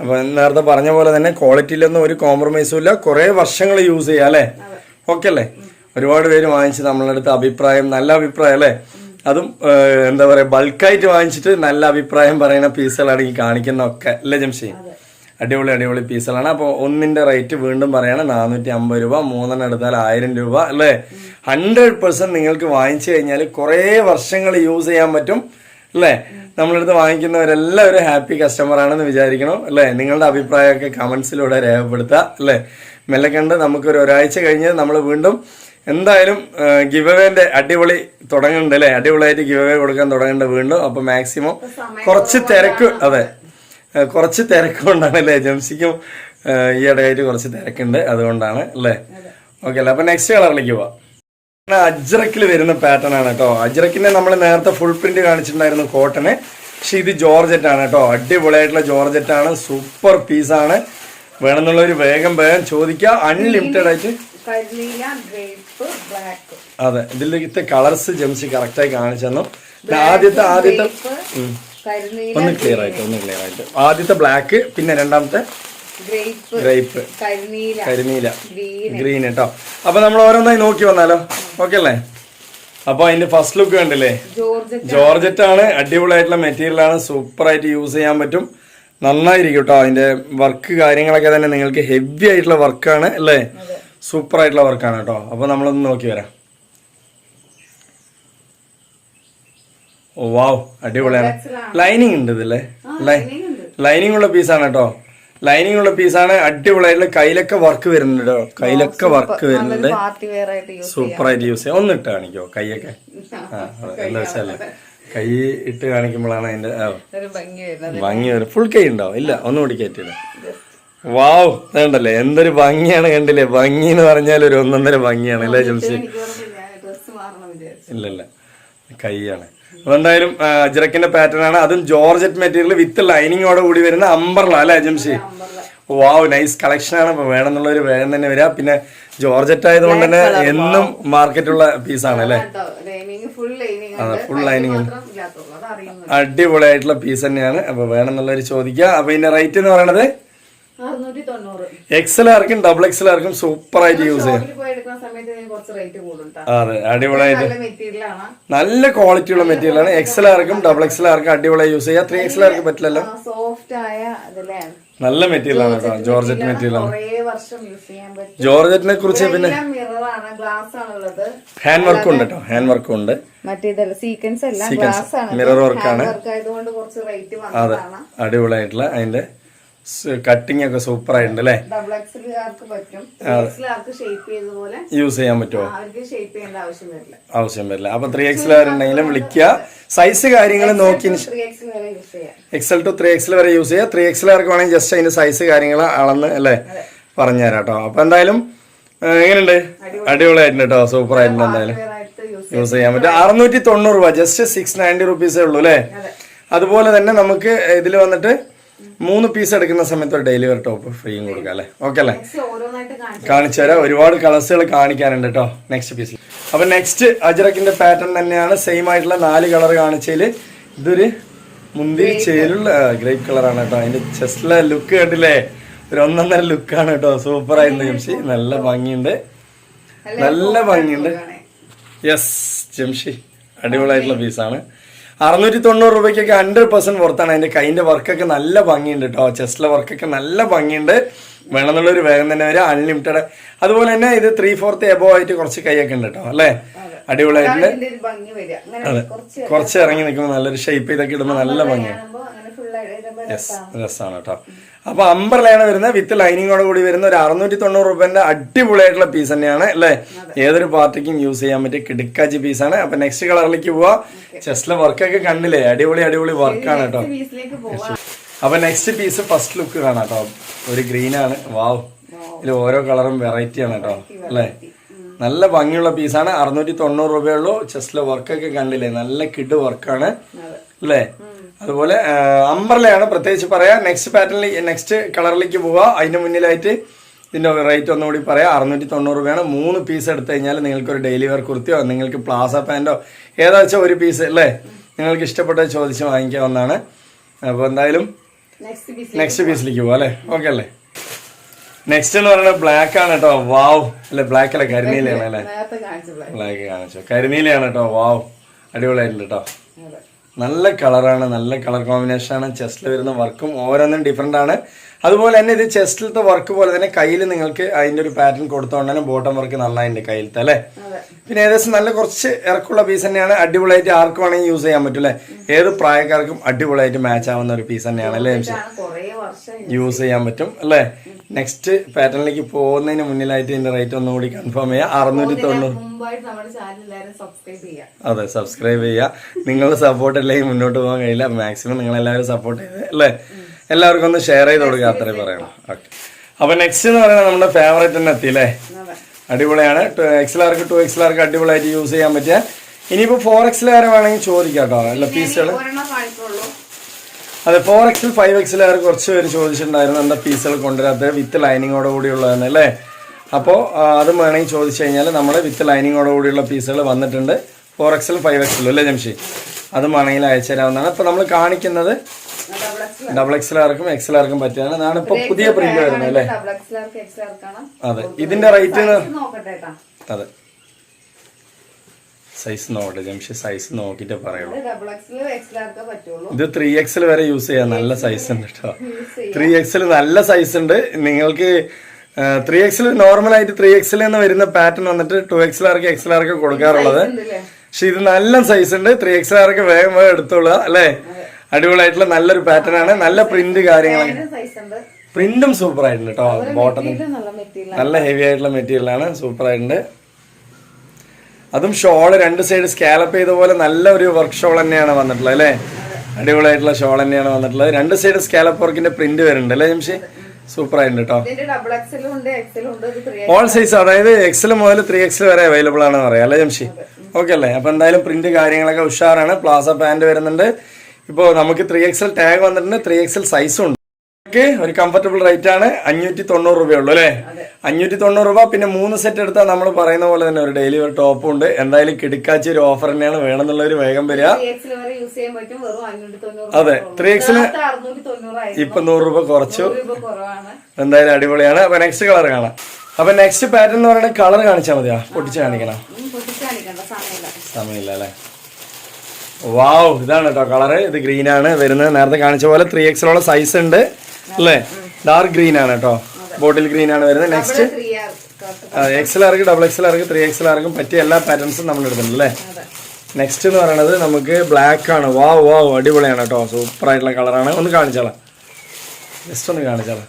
അപ്പോൾ നേരത്തെ പറഞ്ഞ പോലെ തന്നെ ക്വാളിറ്റിയിലൊന്നും ഒരു കോംപ്രമൈസും ഇല്ല. കുറേ വർഷങ്ങൾ യൂസ് ചെയ്യാം അല്ലേ? ഓക്കെ അല്ലേ? ഒരുപാട് പേര് വാങ്ങിച്ച് നമ്മളുടെ അടുത്ത് അഭിപ്രായം നല്ല അഭിപ്രായം അല്ലേ? അതും എന്താ പറയാ ബൾക്കായിട്ട് വാങ്ങിച്ചിട്ട് നല്ല അഭിപ്രായം പറയുന്ന പീസുകളാണ് ഈ കാണിക്കുന്നതൊക്കെ. അല്ലേ ജംഷി? അടിപൊളി അടിപൊളി പീസുകളാണ്. അപ്പോൾ ഒന്നിന്റെ റേറ്റ് വീണ്ടും പറയണം നാനൂറ്റി അമ്പത് രൂപ മൂന്നെണ്ണം എടുത്താൽ ആയിരം രൂപ അല്ലേ? ഹൺഡ്രഡ് പെർസെന്റ് നിങ്ങൾക്ക് വാങ്ങിച്ചു കഴിഞ്ഞാൽ കുറേ വർഷങ്ങൾ യൂസ് ചെയ്യാൻ പറ്റും അല്ലേ? നമ്മളടുത്ത് വാങ്ങിക്കുന്നവരെല്ലാം ഒരു ഹാപ്പി കസ്റ്റമർ ആണെന്ന് വിചാരിക്കണം അല്ലേ? നിങ്ങളുടെ അഭിപ്രായമൊക്കെ കമന്റ്സിലൂടെ രേഖപ്പെടുത്തുക അല്ലേ? മെല്ലെ കണ്ട് നമുക്കൊരു ഒരാഴ്ച കഴിഞ്ഞ് നമ്മൾ വീണ്ടും എന്തായാലും ഗിവ് അവേന്റെ അടിപൊളി തുടങ്ങുന്നുണ്ട് അല്ലേ? അടിപൊളിയായിട്ട് ഗിവ് അവേ കൊടുക്കാൻ തുടങ്ങുന്നുണ്ട് വീണ്ടും. അപ്പൊ മാക്സിമം കുറച്ച് തിരക്ക് അതെ. കുറച്ച് തിരക്കുകൊണ്ടാണ് അല്ലേ? ജംസിക്കും ഈ ഇടയായിട്ട് കുറച്ച് തിരക്കുണ്ട്. അതുകൊണ്ടാണ് അല്ലേ? ഓക്കെ അല്ലേ? അപ്പൊ നെക്സ്റ്റ് കളറിലേക്ക് പോവാം. അജ്രക്കിൽ വരുന്ന പാറ്റേൺ ആണ് കേട്ടോ. അജ്രക്കിന്റെ നമ്മൾ നേരത്തെ ഫുൾ പ്രിന്റ് കാണിച്ചിട്ടുണ്ടായിരുന്നു കോട്ടന്. പക്ഷെ ഇത് ജോർജറ്റ് ആണ് കേട്ടോ. അടിപൊളിയായിട്ടുള്ള ജോർജറ്റ് ആണ്. സൂപ്പർ പീസാണ് വേണമെന്നുള്ളവർ വേഗം വേഗം ചോദിക്കുക. അൺലിമിറ്റഡ് ആയിട്ട് അതെ ഇതിലത്തെ കളേഴ്സ് ജംസി കറക്റ്റായി കാണിച്ചു ആദ്യത്തെ ആദ്യത്തെ ഒന്ന് ക്ലിയർ ആയിട്ട് ഒന്ന് ക്ലിയർ ആയിട്ട്. ആദ്യത്തെ ബ്ലാക്ക് പിന്നെ രണ്ടാമത്തെ ഗ്രേപ്പ് കരിനീല ഗ്രീൻ കേട്ടോ അപ്പൊ നമ്മൾ ഓരോന്നായി നോക്കി വന്നാലോ? ഓക്കെ അല്ലേ? അപ്പൊ അതിന്റെ ഫസ്റ്റ് ലുക്ക് കണ്ടില്ലേ? ജോർജ് ജോർജറ്റ് ആണ് അടിപൊളിയായിട്ടുള്ള മെറ്റീരിയൽ ആണ് സൂപ്പർ ആയിട്ട് യൂസ് ചെയ്യാൻ പറ്റും. നന്നായിരിക്കും കേട്ടോ അതിന്റെ വർക്ക് കാര്യങ്ങളൊക്കെ തന്നെ നിങ്ങൾക്ക് ഹെവി ആയിട്ടുള്ള വർക്കാണ് അല്ലേ? സൂപ്പർ ആയിട്ടുള്ള വർക്കാണ് കേട്ടോ. അപ്പോൾ നമ്മളൊന്ന് നോക്കി വരാം. ഓ വാവ് അടിപൊളിയാണ് ലൈനിങ് ഉണ്ട് ഇതില്ലേ ഉണ്ട്. ലൈനിങ് ഉള്ള പീസാണ് കേട്ടോ. ലൈനിങ് ഉള്ള പീസാണ് അടിപൊളിയായിട്ടുള്ള കയ്യിലൊക്കെ വർക്ക് വരുന്നുണ്ട് കയ്യിലൊക്കെ വർക്ക് വരുന്നുണ്ട്. ആയിട്ട് യൂസ് സൂപ്പർ ആയിട്ട് യൂസ് ചെയ്യാം. ഒന്ന് ഇട്ട് കാണിക്കോ കൈയൊക്കെ? ആ. എന്താ വെച്ചാൽ കൈ ഇട്ട് കാണിക്കുമ്പോഴാണ് അതിന്റെ ഭംഗി വരുന്നത്. ഫുൾ കൈ ഉണ്ടാവും. ഇല്ല ഒന്നുകൂടി കയറ്റില്ല വാവ് വേണ്ടല്ലേ എന്തൊരു ഭംഗിയാണ് കണ്ടില്ലേ? ഭംഗി എന്ന് പറഞ്ഞാൽ ഒരു ഒന്നൊന്നര ഭംഗിയാണ് അല്ലേ ജംസി എനിക്ക് ഓർമ്മയില്ല ഡ്രസ് മാറണം വിചാരിച്ചു. ഇല്ല ഇല്ല. കൈയാണ്. അപ്പൊ എന്തായാലും ആ, അജ്രക്കിന്റെ പാറ്റേൺ ആണ്. അതും ജോർജറ്റ് മെറ്റീരിയൽ വിത്ത് ലൈനിങ്ങോടെ കൂടി വരുന്ന അമ്പർല അല്ലേ ജംസി വാവ് നൈസ് കളക്ഷൻ ആണ്. അപ്പൊ വേണമെന്നുള്ളൊരു വേഗം തന്നെ വരിക പിന്നെ ജോർജറ്റ് ആയതുകൊണ്ട് തന്നെ എന്നും മാർക്കറ്റുള്ള പീസാണ് അല്ലേ? ലൈനിങ് ഫുൾ ലൈനിങ് അതെ, അത് അടിപൊളിയായിട്ടുള്ള പീസ് തന്നെയാണ്. അപ്പൊ വേണമെന്നുള്ളവർ ചോദിക്കുക. അപ്പൊ ഇതിന്റെ റേറ്റ് എന്ന് പറയുന്നത് എക്സൽ ആർക്കും ഡബിൾ എക്സൽ ആർക്കും സൂപ്പർ ആയിട്ട് യൂസ് ചെയ്യാം. അതെ അടിപൊളിയായിട്ട്. നല്ല ക്വാളിറ്റി ഉള്ള മെറ്റീരിയൽ ആണ്. എക്സൽ ആർക്കും ഡബിൾ എക്സൽ ആർക്കും അടിപൊളിയായി യൂസ് ചെയ്യാം. ത്രീ എക്സൽ ആർക്കും പറ്റില്ലല്ലോ. നല്ല മെറ്റീരിയൽ ആണ് കേട്ടോ. ജോർജറ്റ് മെറ്റീരിയൽ ആണ്. ജോർജറ്റിനെ കുറിച്ച് പിന്നെ മിറർ ഹാൻഡ് വർക്ക് ഉണ്ട് കേട്ടോ ഹാൻഡ് വർക്കും ഉണ്ട്. സീക്വൻസ് അല്ല Sequence. ഗ്ലാസ് ആണ്. Mirror work വർക്ക് ആയതുകൊണ്ട് കുറച്ച് റേറ്റ് അതെ അടിപൊളിയായിട്ടുള്ള അതിന്റെ കട്ടിങ് ഒക്കെ സൂപ്പർ ആയിട്ടുണ്ട് അല്ലേ? യൂസ് ചെയ്യാൻ പറ്റുമോ? ആവശ്യം വരില്ല. അപ്പൊ ത്രീ എക്സൽ ആരുണ്ടെങ്കിലും വിളിക്കുക. സൈസ് കാര്യങ്ങൾ നോക്കി എക്സിൽ ചെയ്യാം. ടു ത്രീ എക്സിൽ വരെ യൂസ് ചെയ്യുക. ത്രീ എക്സൽ ആർക്ക് വേണമെങ്കിൽ ജസ്റ്റ് അതിന്റെ സൈസ് കാര്യങ്ങൾ അളന്ന് അല്ലേ പറഞ്ഞുതരാം കേട്ടോ അപ്പൊ എന്തായാലും എങ്ങനെയുണ്ട്? അടിപൊളിയായിട്ടുണ്ട് കേട്ടോ സൂപ്പർ ആയിട്ടുണ്ട് എന്തായാലും. യൂസ് യൂസ് ചെയ്യാൻ പറ്റും. അറുന്നൂറ്റി തൊണ്ണൂറ് രൂപ ജസ്റ്റ് സിക്സ് നയന്റി റുപ്പീസേ ഉള്ളൂ അല്ലേ? അതുപോലെ തന്നെ നമുക്ക് ഇതിൽ വന്നിട്ട് മൂന്ന് പീസ് എടുക്കുന്ന സമയത്ത് ഒരു ഡെലിവറി ടോപ്പ് ഫ്രീയും കൊടുക്കാം അല്ലേ? ഓക്കെ അല്ലേ? കാണിച്ചു തരാം. ഒരുപാട് കളേഴ്സുകൾ കാണിക്കാനുണ്ട് കേട്ടോ നെക്സ്റ്റ് പീസ് അപ്പൊ നെക്സ്റ്റ് അജറക്കിന്റെ പാറ്റേൺ തന്നെയാണ്. സെയിം ആയിട്ടുള്ള നാല് കളർ കാണിച്ചതിൽ ഇതൊരു മുന്തിരി ചേലുള്ള ഗ്രേപ്പ് കളറാണ് കേട്ടോ അതിന്റെ ചെസ്റ്റിലെ ലുക്ക് കണ്ടില്ലേ? ഒരു ഒന്നൊന്നര ലുക്കാണ് കേട്ടോ സൂപ്പർ ആയിരുന്നു ജംഷി. നല്ല ഭംഗിയുണ്ട്. നല്ല ഭംഗിയുണ്ട്. യെസ് ജംഷി. അടിപൊളിയായിട്ടുള്ള പീസാണ് അറുന്നൂറ്റി തൊണ്ണൂറ് രൂപയ്ക്കൊക്കെ ഹൺഡ്രഡ് പെർസെന്റ് പുറത്താണ് അതിന്റെ കൈന്റെ വർക്കൊക്കെ നല്ല ഭംഗിയുണ്ട് കേട്ടോ ചെസ്റ്റിലെ വർക്കൊക്കെ നല്ല ഭംഗിയുണ്ട്. വേണമെന്നുള്ളൊരു വേഗം തന്നെ വരിക അൺലിമിറ്റഡ് അതുപോലെ തന്നെ ഇത് ത്രീ ഫോർത്ത് എബോ ആയിട്ട് കുറച്ച് കൈയൊക്കെ ഉണ്ട് കേട്ടോ അല്ലേ? അടിപൊളിയായിട്ട് അതെ. കുറച്ച് ഇറങ്ങി നിൽക്കുമ്പോൾ നല്ലൊരു ഷേപ്പ് ഇതൊക്കെ ഇടുമ്പോൾ നല്ല ഭംഗിയാണ്. യെസ് രസമാണ് കേട്ടോ അപ്പൊ അമ്പർലയാണ് വരുന്നത്. വിത്ത് ലൈനിങ്ങോട് കൂടി വരുന്ന ഒരു അറുന്നൂറ്റി തൊണ്ണൂറ് രൂപന്റെ അടിപൊളിയായിട്ടുള്ള പീസ് തന്നെയാണ് അല്ലേ? ഏതൊരു പാർട്ടിക്കും യൂസ് ചെയ്യാൻ പറ്റിയ കിടുക്കാച്ചി പീസാണ് അപ്പൊ നെക്സ്റ്റ് കളറിലേക്ക് പോവാ. ചെസ്റ്റിലെ വർക്കൊക്കെ കണ്ടില്ലേ? അടിപൊളി അടിപൊളി വർക്കാണ് കേട്ടോ. പീസിലേക്ക് പോവാം. അപ്പൊ നെക്സ്റ്റ് പീസ് ഫസ്റ്റ് ലുക്ക് കാണാം കേട്ടോ. ഒരു ഗ്രീൻ ആണ്. വാവ് ഇതിൽ ഓരോ കളറും വെറൈറ്റിയാണ് കേട്ടോ. അല്ലേ? നല്ല ഭംഗിയുള്ള പീസാണ് അറുന്നൂറ്റി തൊണ്ണൂറ് രൂപയുള്ളൂ ചെസ്റ്റിലെ വർക്കൊക്കെ കണ്ടില്ലേ? നല്ല കിഡ് വർക്കാണ് അല്ലേ? അതുപോലെ അംബർലയാണ് പ്രത്യേകിച്ച് പറയാ. നെക്സ്റ്റ് പാറ്റേണിൽ നെക്സ്റ്റ് കളറിലേക്ക് പോവുക അതിന് മുന്നിലായിട്ട് ഇതിന്റെ റേറ്റ് ഒന്നുകൂടി പറയാം. അറുന്നൂറ്റി തൊണ്ണൂറ് രൂപയാണ്. മൂന്ന് പീസ് എടുത്തു കഴിഞ്ഞാൽ നിങ്ങൾക്ക് ഒരു ഡെയിലി വെയർ കുർത്തിയോ നിങ്ങൾക്ക് പ്ലാസ പാന്റോ ഏതാ വെച്ചാൽ ഒരു പീസ് അല്ലേ? നിങ്ങൾക്ക് ഇഷ്ടപ്പെട്ട ചോദിച്ച് വാങ്ങിക്കാവുന്നതാണ് അപ്പോൾ എന്തായാലും നെക്സ്റ്റ് പീസ് നെക്സ്റ്റ് പീസിലേക്ക് പോവാം. അല്ലേ? ഓക്കെ അല്ലേ? നെക്സ്റ്റ് എന്ന് പറയുന്നത് ബ്ലാക്ക് ആണ് കേട്ടോ. വാവ് അല്ലെ ബ്ലാക്ക് അല്ല? കരിനീലയാണ് അല്ലേ? ബ്ലാക്ക് കാണിച്ചു കരിനീലയാണ് കേട്ടോ. വാവ് അടിപൊളിയായിട്ടുണ്ട് കേട്ടോ. നല്ല കളറാണ് നല്ല കളർ കോമ്പിനേഷൻ ആണ് ചെസ്റ്റിൽ വരുന്ന വർക്കും ഓരോന്നും ഡിഫറെന്റ് ആണ്. അതുപോലെ തന്നെ ഇത് ചെസ്റ്റിലത്തെ വർക്ക് പോലെ തന്നെ കയ്യിൽ നിങ്ങൾക്ക് അതിന്റെ ഒരു പാറ്റേൺ കൊടുത്തോണ്ട് തന്നെ ബോട്ടം വർക്ക് നന്നായിട്ടുണ്ട് കയ്യിലത്തെ അല്ലേ? പിന്നെ ഏകദേശം നല്ല കുറച്ച് ഇറക്കുള്ള പീസ് തന്നെയാണ്. അടിപൊളിയായിട്ട് ആർക്ക് വേണമെങ്കിൽ യൂസ് ചെയ്യാൻ പറ്റും അല്ലേ? ഏത് പ്രായക്കാർക്കും അടിപൊളിയായിട്ട് മാച്ച് ആവുന്ന ഒരു പീസ് തന്നെയാണ് അല്ലേ യൂസ് ചെയ്യാൻ പറ്റും അല്ലേ? നെക്സ്റ്റ് പാറ്റേണിലേക്ക് പോകുന്നതിന് മുന്നിലായിട്ട് എന്റെ റേറ്റ് ഒന്നുകൂടി കൺഫേം ചെയ്യാം. അറുന്നൂറ്റി തൊണ്ണൂറ് അതെ സബ്സ്ക്രൈബ് ചെയ്യുക നിങ്ങളുടെ സപ്പോർട്ട് അല്ലെങ്കിൽ മുന്നോട്ട് പോകാൻ കഴിയില്ല. മാക്സിമം നിങ്ങൾ എല്ലാവരും സപ്പോർട്ട് ചെയ്ത് അല്ലേ? എല്ലാവർക്കും ഒന്ന് ഷെയർ ചെയ്ത് കൊടുക്കുക അത്രയും പറയണം. ഓക്കെ അപ്പൊ നെക്സ്റ്റ് എന്ന് പറയുന്നത് നമ്മുടെ ഫേവറേറ്റ് തന്നെ എത്തി അല്ലേ? അടിപൊളിയാണ്. എക്സലാർക്ക് ടു എക്സലാർക്ക് അടിപൊളിയായിട്ട് യൂസ് ചെയ്യാൻ പറ്റിയ. ഇനിയിപ്പോ ഫോർ എക്സലാർ വേണമെങ്കിൽ ചോദിക്കാം കേട്ടോ. അല്ല പീസുകൾ അതെ ഫോർ എക്സിൽ ഫൈവ് എക്സിലാർ കുറച്ച് പേര് ചോദിച്ചിട്ടുണ്ടായിരുന്നു എന്താ പീസുകൾ കൊണ്ടുവരാത്തത് വിത്ത് ലൈനിങ്ങോട് കൂടിയുള്ളതെന്ന് അല്ലേ? അപ്പോൾ അത് വേണമെങ്കിൽ ചോദിച്ചു കഴിഞ്ഞാൽ നമ്മൾ വിത്ത് ലൈനിങ്ങോട് കൂടിയുള്ള പീസുകൾ വന്നിട്ടുണ്ട്. ഫോർ എക്സിലും ഫൈവ് എക്സിലും അല്ലേ ജംഷി? അതും വേണമെങ്കിൽ അയച്ചു തരാവുന്നതാണ്. അപ്പോൾ നമ്മൾ കാണിക്കുന്നത് ഡബിൾ എക്സ് ആർക്കും എക്സ് ആർക്കും പറ്റിയതാണ്. അതാണ് ഇപ്പോൾ പുതിയ പ്രിന്റ് വരുന്നത് അല്ലേ? അതെ ഇതിന്റെ റേറ്റ് അതെ. സൈസ് നോക്കട്ടെ ജംഷി സൈസ് നോക്കിട്ട് പറയുള്ളൂ. എക്സിൽ ഇത് ത്രീ എക്സിൽ വരെ യൂസ് ചെയ്യാം. നല്ല സൈസ് ഉണ്ട് കേട്ടോ ത്രീ എക്സിൽ നല്ല സൈസ് ഉണ്ട്. നിങ്ങൾക്ക് ത്രീ എക്സിൽ നോർമൽ ആയിട്ട് ത്രീ എക്സിൽ എന്ന് വരുന്ന പാറ്റേൺ വന്നിട്ട് ടു എക്സിലാർക്ക് എക്സിലാർക്ക് കൊടുക്കാറുള്ളത്. ഉണ്ടല്ലേ? പക്ഷെ ഇത് നല്ല സൈസ് ഉണ്ട്. ത്രീ എക്സിലാർക്ക് വേഗം വേഗം എടുത്തോളുക അല്ലേ? അടിപൊളിയായിട്ടുള്ള നല്ലൊരു പാറ്റേൺ ആണ്. നല്ല പ്രിന്റ് കാര്യങ്ങളൊക്കെ ഉണ്ട്. പ്രിന്റും സൂപ്പർ ആയിട്ടുണ്ട് കേട്ടോ ബോട്ടം നല്ല ഹെവി ആയിട്ടുള്ള മെറ്റീരിയൽ ആണ്. സൂപ്പർ ആയിട്ടുണ്ട്. അതും ഷോൾ രണ്ട് സൈഡ് സ്കാലപ്പ് ചെയ്ത പോലെ നല്ല ഒരു വർക്ക് ഷോൾ തന്നെയാണ് വന്നിട്ടുള്ളത് അല്ലേ? അടിപൊളിയായിട്ടുള്ള ഷോൾ തന്നെയാണ് വന്നിട്ടുള്ളത്. രണ്ട് സൈഡ് സ്കാലപ്പ് വർക്കിന്റെ പ്രിന്റ് വരുന്നുണ്ട് അല്ലേ ജംഷി? സൂപ്പർ ആയിട്ടുണ്ട് കേട്ടോ ഓൾ സൈസ് അതായത് എക്സൽ മുതൽ ത്രീ എക്സൽ വരെ അവൈലബിൾ ആണെന്ന് പറയാം അല്ലേ ജംഷി? ഓക്കെ അല്ലേ? അപ്പൊ എന്തായാലും പ്രിന്റ് കാര്യങ്ങളൊക്കെ ഉഷാറാണ്. പ്ലാസ പാന്റ് വരുന്നുണ്ട്. ഇപ്പോൾ നമുക്ക് ത്രീ എക്സൽ ടാഗ് വന്നിട്ടുണ്ട്. ത്രീ എക്സൽ സൈസും ഉണ്ട്. ഒരു കംഫർട്ടബിൾ റേറ്റ് ആണ് അഞ്ഞൂറ്റി തൊണ്ണൂറ് രൂപയുള്ളൂ അല്ലേ? അഞ്ഞൂറ്റി തൊണ്ണൂറ് രൂപ പിന്നെ മൂന്ന് സെറ്റ് എടുത്താൽ നമ്മൾ പറയുന്ന പോലെ തന്നെ ഒരു ഡെയിലി ഒരു ടോപ്പും ഉണ്ട്. എന്തായാലും കിടക്കാച്ച ഒരു ഓഫർ തന്നെയാണ് വേണമെന്നുള്ളൊരു വേഗം വരിക. അതെ ത്രീ എക്സിന് ഇപ്പൊ നൂറ് രൂപ കുറച്ചു. എന്തായാലും അടിപൊളിയാണ്. അപ്പൊ നെക്സ്റ്റ് കളർ കാണാം. അപ്പൊ നെക്സ്റ്റ് പാറ്റേൺ എന്ന് പറയുന്നത് കളർ കാണിച്ചാൽ മതിയാ. പൊട്ടിച്ച് കാണിക്കണം. സമയമില്ല. സമയമില്ല അല്ലേ? വാവ് ഇതാണ് കേട്ടോ കളറ് ഇത് ഗ്രീൻ ആണ്. വരുന്നത് നേരത്തെ കാണിച്ച പോലെ ത്രീ എക്സിലുള്ള സൈസ് ഉണ്ട്. അല്ലേ? ഡാർക്ക് ഗ്രീൻ ആണ് കേട്ടോ. ബോട്ടിൽ ഗ്രീൻ ആണ് വരുന്നത്. നെക്സ്റ്റ് എക്സൽ ആർക്ക് ഡബിൾ എക്സൽ ആർക്ക് ത്രീ എക്സൽ ആർക്കും പറ്റിയ എല്ലാ പാറ്റേൺസും നമ്മൾ എടുക്കുന്നുണ്ട് അല്ലേ? നെക്സ്റ്റ് എന്ന് പറയുന്നത് നമുക്ക് ബ്ലാക്ക് ആണ്. വാ വാ അടിപൊളിയാണ് കേട്ടോ. സൂപ്പർ ആയിട്ടുള്ള കളറാണ് ഒന്ന് കാണിച്ചാളാം. ജസ്റ്റ് ഒന്ന് കാണിച്ചാളാം.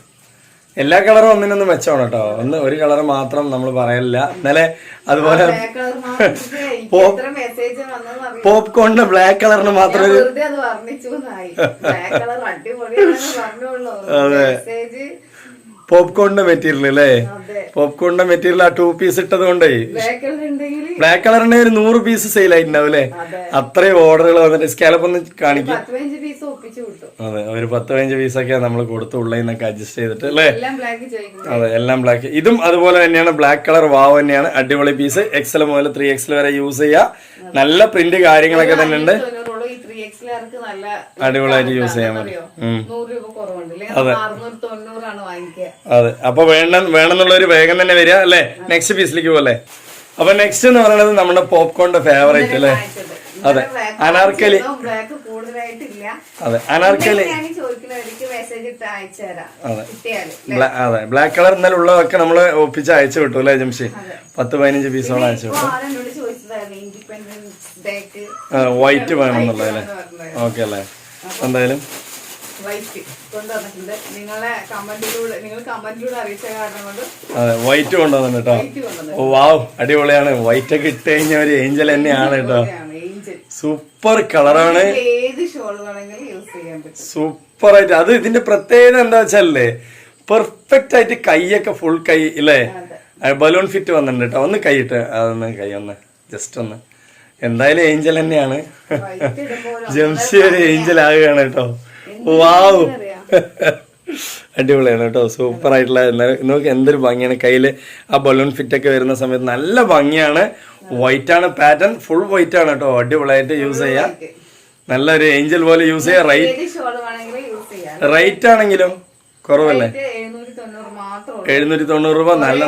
എല്ലാ കളറും ഒന്നിനൊന്നും മെച്ചമാണ് കേട്ടോ. ഒന്ന് ഒരു കളർ മാത്രം നമ്മൾ പറയലില്ല. ഇന്നലെ അതുപോലെ പോപ്കോണിന്റെ ബ്ലാക്ക് കളറിന് മാത്രം അത് പോപ്കോണിന്റെ മെറ്റീരിയൽ അല്ലേ പോപ്കോണിന്റെ മെറ്റീരിയൽ ആ ടൂ പീസ് ഇട്ടത് കൊണ്ടേ. ബ്ലാക്ക് കളർ ഉണ്ടെങ്കിൽ ഒരു നൂറ് പീസ് സെയിൽ ആയിട്ടുണ്ടാവും അല്ലേ അതെ. അത്രയും ഓർഡറുകൾ വന്നിട്ട് സ്കാലപ്പ് ഒന്ന് കാണിക്കും. അതെ ഒരു പത്ത് പതിനഞ്ച് പീസൊക്കെ നമ്മൾ കൊടുത്തു ഉള്ളതിന്നൊക്കെ അഡ്ജസ്റ്റ് ചെയ്തിട്ട് അല്ലേ അതെ എല്ലാം ബ്ലാക്ക് ഇതും അതുപോലെ തന്നെയാണ് ബ്ലാക്ക് കളർ വാവ് തന്നെയാണ്. അടിപൊളി പീസ് എക്സൽ മുതൽ ത്രീ എക്സൽ വരെ യൂസ് ചെയ്യുക നല്ല പ്രിന്റ് കാര്യങ്ങളൊക്കെ തന്നെ ഉണ്ട്. എക്സിലാർക്ക് നല്ല അടിപൊളിയായിട്ട് യൂസ് ചെയ്യാൻ വാങ്ങിക്കുക. അതെ. അപ്പൊ വേണ്ട വേണമെന്നുള്ളൊരു വേഗം തന്നെ വരിക അല്ലെ? നെക്സ്റ്റ് പീസിലേക്ക് പോലെ അപ്പൊ നെക്സ്റ്റ് എന്ന് പറയുന്നത് നമ്മുടെ പോപ്കോണിന്റെ ഫേവറേറ്റ് അല്ലേ? അതെ. അനാർക്കലി. അതെ അനാർക്കലി. അതെ. അതെ. ബ്ലാക്ക് കളർ ഇന്നലെ ഉള്ളതൊക്കെ നമ്മൾ ഒപ്പിച്ച് അയച്ചു വിട്ടു അല്ലേ ജംഷി? പത്ത് പതിനഞ്ച് പീസോളം അയച്ചു വിട്ടു വൈറ്റ് വേണമെന്നുള്ള അല്ലേ? ഓക്കെ അല്ലേ. എന്തായാലും? അതെ വൈറ്റ് കൊണ്ടുവന്നു കേട്ടോ. ഓ വാവ്. അടിപൊളിയാണ്. വൈറ്റ് ഒക്കെ ഇട്ട് കഴിഞ്ഞ ഒരു ഏഞ്ചൽ തന്നെയാണ് കേട്ടോ. സൂപ്പർ കളറാണ്. ഏത് ഷോൾ വേണമെങ്കിലും യൂസ് ചെയ്യാൻ പറ്റും. സൂപ്പർ ആയിട്ട് അത് ഇതിന്റെ പ്രത്യേകത എന്താ വെച്ചാലേ പെർഫെക്റ്റ് ആയിട്ട് കൈയൊക്കെ ഫുൾ കൈ ഇല്ലേ? ബലൂൺ ഫിറ്റ് വന്നിട്ടുണ്ട് കേട്ടോ ഒന്ന് കൈ ഇട്ട് അതൊന്ന് കൈ ഒന്ന് ജസ്റ്റ് ഒന്ന്. എന്തായാലും ഏഞ്ചൽ തന്നെയാണ്. ജംഷി ഒരു ഏഞ്ചൽ ആകുകയാണ് കേട്ടോ വാവ് അടിപൊളിയാണ് കേട്ടോ. സൂപ്പർ ആയിട്ടുള്ള നോക്ക് എന്തൊരു ഭംഗിയാണ്. കയ്യിൽ ആ ബലൂൺ ഫിറ്റ് ഒക്കെ വരുന്ന സമയത്ത് നല്ല ഭംഗിയാണ്. വൈറ്റ് ആണ് പാറ്റേൺ ഫുൾ വൈറ്റ് ആണ് കേട്ടോ. അടിപൊളിയായിട്ട് യൂസ് ചെയ്യാം. നല്ലൊരു ഏഞ്ചൽ പോലെ യൂസ് ചെയ്യാം. റൈറ്റ് റൈറ്റ് ആണെങ്കിലും കുറവല്ലേ? എഴുന്നൂറ്റി തൊണ്ണൂറ് രൂപ നല്ല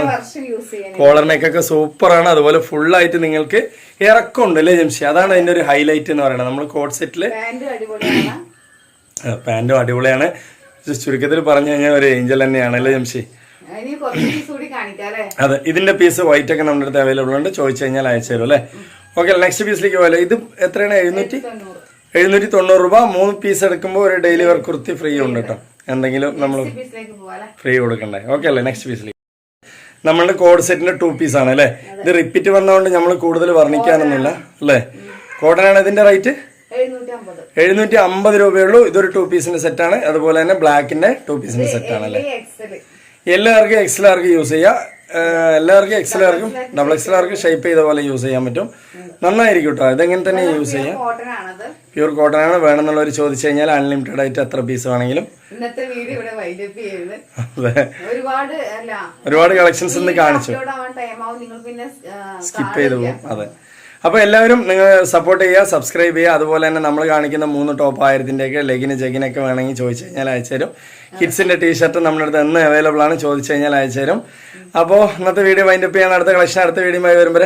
കോളർ നെക്കൊക്കെ സൂപ്പർ ആണ്. അതുപോലെ ഫുൾ ആയിട്ട് നിങ്ങൾക്ക് ഇറക്കമുണ്ട് അല്ലേ ജംഷി? അതാണ് അതിന്റെ ഒരു ഹൈലൈറ്റ് എന്ന് പറയുന്നത്. നമ്മൾ കോട്ട് സെറ്റിൽ പാന്റും അടിപൊളിയാണ്. ചുരുക്കത്തിൽ പറഞ്ഞു കഴിഞ്ഞാൽ ഒരു ഏഞ്ചൽ തന്നെയാണ് അല്ലേ ജംഷി? അതെ ഇതിന്റെ പീസ് വൈറ്റ് ഒക്കെ നമ്മുടെ അടുത്ത് അവൈലബിൾ ഉണ്ട്. ചോദിച്ചു കഴിഞ്ഞാൽ അയച്ചു തരും അല്ലേ? ഓക്കെ നെക്സ്റ്റ് പീസിലേക്ക് പോലെ ഇത് എത്രയാണ്? എഴുന്നൂറ്റി എഴുന്നൂറ്റി തൊണ്ണൂറ് രൂപ. മൂന്ന് പീസ് എടുക്കുമ്പോൾ ഒരു ഡെയിലി വർക്ക് കുർത്തി ഫ്രീ ഉണ്ട് കേട്ടോ. എന്തെങ്കിലും നമ്മൾ ഫ്രീ കൊടുക്കണ്ടേ? ഓക്കെ അല്ലേ നെക്സ്റ്റ് പീസിലേക്ക് നമ്മളുടെ കോഡ് സെറ്റിന്റെ ടു പീസ് ആണ് അല്ലേ? ഇത് റിപ്പീറ്റ് വന്നതുകൊണ്ട് നമ്മൾ കൂടുതൽ വർണിക്കാനൊന്നുമില്ല അല്ലേ? കോട്ടനാണ് ഇതിന്റെ റേറ്റ് എഴുന്നൂറ്റി അമ്പത് രൂപയുള്ളൂ. ഇതൊരു ടു പീസിന്റെ സെറ്റാണ് അതുപോലെ തന്നെ ബ്ലാക്കിന്റെ ടു പീസിന്റെ സെറ്റാണ് അല്ലേ എല്ലാവർക്കും എക്സലാർക്ക് യൂസ് ചെയ്യാം? എല്ലാവർക്കും എക്സലാർക്കും ഡബിൾ എക്സലാർക്ക് ഷേപ്പ് ചെയ്ത പോലെ യൂസ് ചെയ്യാൻ പറ്റും. നന്നായിരിക്കും കേട്ടോ ഇതെങ്ങനെ തന്നെ യൂസ് ചെയ്യാം? പ്യൂർ കോട്ടൺ ആണ്. വേണമെന്നുള്ളവർ ചോദിച്ചു കഴിഞ്ഞാൽ അൺലിമിറ്റഡ് ആയിട്ട് എത്ര പീസ് വേണമെങ്കിലും. ഒരുപാട് കളക്ഷൻസ് ഇന്ന് കാണിച്ചു. സ്കിപ്പ് ചെയ്ത് പോകും. അതെ. അപ്പോൾ എല്ലാവരും നിങ്ങൾ സപ്പോർട്ട് ചെയ്യുക സബ്സ്ക്രൈബ് ചെയ്യുക. അതുപോലെ തന്നെ നമ്മൾ കാണിക്കുന്ന മൂന്ന് ടോപ്പ് ആയിരത്തിന്റെയൊക്കെ ലെഗിന് ജെഗിനൊക്കെ വേണമെങ്കിൽ ചോദിച്ചു കഴിഞ്ഞാൽ അയച്ചുതരും കിഡ്സിന്റെ ടീഷർട്ട് നമ്മുടെ അടുത്ത് എന്ന് അവൈലബിൾ ആണ്. ചോദിച്ചു കഴിഞ്ഞാൽ അയച്ചു തരും. അപ്പോൾ ഇന്നത്തെ വീഡിയോ വൈൻഡപ്പ് ചെയ്യാൻ അടുത്ത കളക്ഷൻ അടുത്ത വീഡിയോ വരുമ്പോൾ